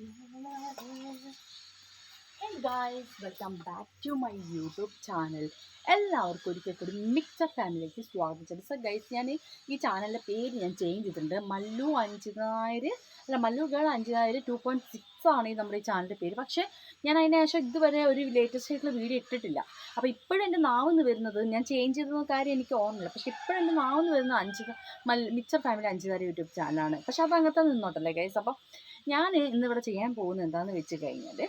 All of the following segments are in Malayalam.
Love it. Hey welcome back to my YouTube channel. എല്ലാവർക്കും ഒരിക്കൽ കൂടി മിക്സർ ഫാമിലിക്ക് സ്വാഗതം. ചെയ്തു സോ ഗൈസ് ഞാൻ ഈ ചാനലിന്റെ പേര് ഞാൻ ചേഞ്ച് ചെയ്തിട്ടുണ്ട്. മല്ലു അഞ്ചിനായിര അല്ല മല്ലു ഗേൾ അഞ്ചിനായിര ടു പോയിന്റ് സിക്സ് ആണ് ഈ നമ്മുടെ ഈ ചാനലിന്റെ പേര്. പക്ഷേ ഞാൻ അതിന് ശേഷം ഇതുവരെ ഒരു ലേറ്റസ്റ്റ് ആയിട്ടുള്ള വീഡിയോ ഇട്ടിട്ടില്ല. അപ്പോൾ ഇപ്പോഴും എന്റെ നാവെന്ന് വരുന്നത് ഞാൻ ചേഞ്ച് ചെയ്ത കാര്യം എനിക്ക് ഓർമ്മയില്ല. പക്ഷേ ഇപ്പോഴും എന്റെ നാവെന്ന് വരുന്നത് അഞ്ച് മൽ മിക്സർ ഫാമിലി അഞ്ച് നായർ യൂട്യൂബ് ചാനലാണ് പക്ഷേ അത് അങ്ങനത്തെ നിന്നോട്ടല്ലേ ഗൈസ് അപ്പോൾ ഞാൻ ഇന്നിവിടെ ചെയ്യാൻ പോകുന്നത് എന്താണെന്ന് വെച്ച് കഴിഞ്ഞാൽ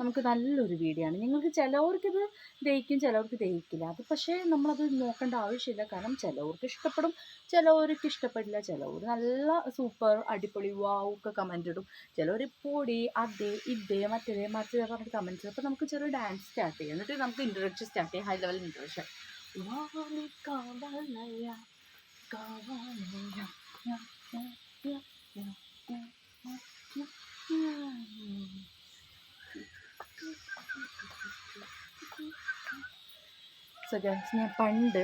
നമുക്ക് നല്ലൊരു വീഡിയോ ആണ് നിങ്ങൾക്ക് ചിലവർക്കിത് ദഹിക്കും ചിലവർക്ക് ദഹിക്കില്ല അത് പക്ഷേ നമ്മളത് നോക്കേണ്ട ആവശ്യമില്ല കാരണം ചിലവർക്ക് ഇഷ്ടപ്പെടും ചിലവർക്ക് ഇഷ്ടപ്പെടില്ല ചിലവർ നല്ല സൂപ്പർ അടിപൊളി വാവ് ഒക്കെ കമന്റ് ഇടും ചിലവർ പൊടി അതേ ഇതേ മറ്റേ മറ്റേ പറഞ്ഞിട്ട് കമന്റ്സ് അപ്പോൾ നമുക്ക് ചെറിയ ഡാൻസ് സ്റ്റാർട്ട് ചെയ്യാം എന്നിട്ട് നമുക്ക് ഇൻട്രഡക്ഷൻ സ്റ്റാർട്ട് ചെയ്യാം high level introduction so guys ഞാൻ പണ്ട്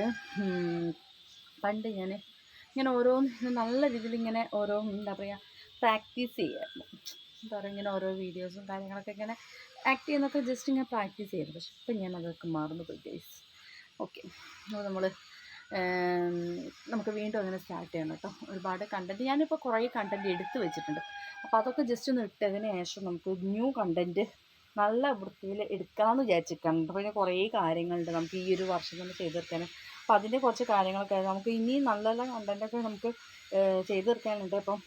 പണ്ട് ഞാൻ ഇങ്ങനെ ഓരോന്ന് നല്ല രീതിയിൽ ഇങ്ങനെ ഓരോ എന്താ പറയുക പ്രാക്ടീസ് ചെയ്യുമായിരുന്നു എന്താ പറയുക ഇങ്ങനെ ഓരോ വീഡിയോസും കാര്യങ്ങളൊക്കെ ഇങ്ങനെ ആക്ട് ചെയ്യുന്നൊക്കെ ജസ്റ്റ് ഇങ്ങനെ പ്രാക്ടീസ് ചെയ്യുന്നു പക്ഷെ ഇപ്പം ഞാൻ അതൊക്കെ മറന്നു പോയി ഗൈസ് ഓക്കെ അപ്പോൾ നമ്മൾ നമുക്ക് വീണ്ടും അങ്ങനെ സ്റ്റാർട്ട് ചെയ്യണം കേട്ടോ. ഒരുപാട് കണ്ടന്റ് ഞാനിപ്പോൾ കുറേ കണ്ടന്റ് എടുത്ത് വെച്ചിട്ടുണ്ട്. അപ്പോൾ അതൊക്കെ ജസ്റ്റ് ഒന്ന് ഇട്ടതിന് ശേഷം നമുക്ക് ന്യൂ കണ്ടന്റ് നല്ല വൃത്തിയിൽ എടുക്കാമെന്ന് അപ്പോൾ പിന്നെ കുറേ കാര്യങ്ങളുണ്ട്. നമുക്ക് ഈ ഒരു വർഷം തന്നെ ചെയ്ത് തീർക്കാൻ. അപ്പോൾ അതിന്റെ കുറച്ച് കാര്യങ്ങളൊക്കെ നമുക്ക് ഇനിയും നല്ല നല്ല കണ്ടന്റൊക്കെ നമുക്ക് ചെയ്ത് തീർക്കാനുണ്ട്. അപ്പം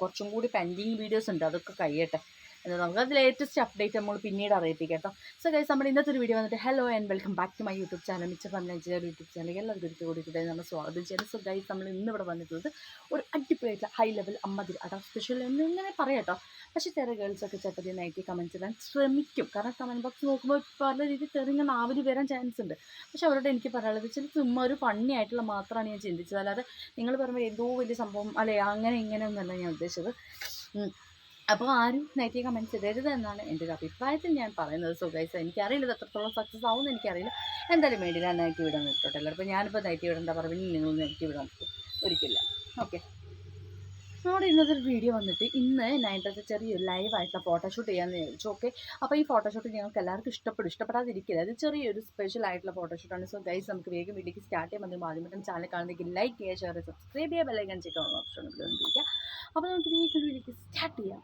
കുറച്ചും കൂടി പെൻഡിങ് വീഡിയോസ് ഉണ്ട്. അതൊക്കെ കഴിയട്ടെ. അത് നമുക്ക് ലേറ്റസ്റ്റ് അപ്ഡേറ്റ് നമ്മൾ പിന്നീട് അറിയിപ്പിക്കാം കേട്ടോ. സോ ഗൈസ് നമ്മുടെ ഇന്നത്തെ ഒരു വീഡിയോ വന്നിട്ട് hello and welcome back to my YouTube channel മിച്ച ഫാമിലി യൂട്യൂബ് ചാനൽ എല്ലാവർക്കും കൂടി കൂടെ നമ്മൾ സ്വാഗതം ചെയ്യുന്നത് സോ ഗൈസ് നമ്മൾ ഇന്ന് ഇവിടെ വന്നിട്ടുള്ളത് ഒരു അടിപൊളിയായിട്ടുള്ള ഹൈ ലെവൽ അമ്മതിരി അതാ സ്പെഷ്യൽ എന്ന് ഇങ്ങനെ പറയാം കേട്ടോ. പക്ഷേ ചില ഗേൾസൊക്കെ ചിലപ്പോൾ നൈറ്റി കമൻസ് ഇടാൻ ശ്രമിക്കും. കാരണം കമന്റ് ബോക്സ് നോക്കുമ്പോൾ പല രീതിയിൽ തെറിങ്ങനെ നാവിൽ വരാൻ ചാൻസ് ഉണ്ട്. പക്ഷേ അവരോട് എനിക്ക് പറയാനുള്ളത് ചില ചുമ്മാ ഒരു ഫണ്ണി ആയിട്ടുള്ള മാത്രമാണ് ഞാൻ ചിന്തിച്ചത്. അല്ലാതെ നിങ്ങൾ പറയുമ്പോൾ എന്തോ വലിയ സംഭവം അല്ലേ? അങ്ങനെ ഇങ്ങനെ ഒന്നല്ല ഞാൻ ഉദ്ദേശിച്ചത്. അപ്പോൾ ആരും നെഗറ്റീവ് കമന്റ്സ് ഇടരുത് എന്നാണ് എന്റെ ഒരു അഭിപ്രായത്തിൽ ഞാൻ പറയുന്നത്. സോ എനിക്കറിയില്ല ഇത് എത്രത്തോളം സക്സസ് ആവുമെന്ന് എനിക്കറിയില്ല. എന്തായാലും ആ നെഗറ്റീവ് ഇടാൻ നിൽക്കട്ടെ അപ്പോൾ ഞാനിപ്പോൾ നെഗറ്റീവ് ഇടേണ്ട പറഞ്ഞു നിങ്ങൾ നെഗറ്റീവ് ഇടാൻ നിൽക്കും. ഒരിക്കലില്ല ഓക്കെ നമ്മുടെ ഇന്നത്തെ ഒരു വീഡിയോ വന്നിട്ട് ഇന്ന് നൈന്റത്തെ ചെറിയൊരു ലൈവായിട്ടുള്ള ഫോട്ടോഷൂട്ട് ചെയ്യാമെന്ന് വിചാരിച്ചു ഓക്കെ അപ്പോൾ ഈ ഫോട്ടോഷൂട്ട് ഞങ്ങൾക്ക് എല്ലാവർക്കും ഇഷ്ടപ്പെടും. ഇഷ്ടപ്പെടാതിരിക്കില്ല അത് ചെറിയൊരു സ്പെഷ്യൽ ആയിട്ടുള്ള ഫോട്ടോഷൂട്ടാണ് സോ ഗൈസ് നമുക്ക് വേഗം വീട്ടിലേക്ക് സ്റ്റാർട്ട് ചെയ്യാൻ മതി ആദ്യമായിട്ടും ചാനൽ കാണുന്നെങ്കിൽ ലൈക്ക് ചെയ്യുക ഷെയർ സബ്സ്ക്രൈബ് ചെയ്യുക ബെല്ലൈക്കൺ ചെക്ക് ഓപ്ഷൻ ഉപയോഗിക്കുക അപ്പോൾ നമുക്ക് വേഗം വീട്ടിലേക്ക് സ്റ്റാർട്ട് ചെയ്യാം.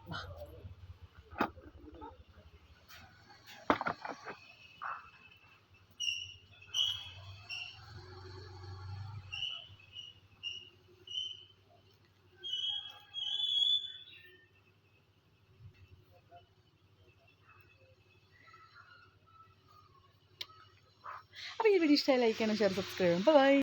വീഡിയോ ഇഷ്ടമായി ലൈക്ക് ചെയ്യണം ഷെയർ സബ്സ്ക്രൈബ് ബൈ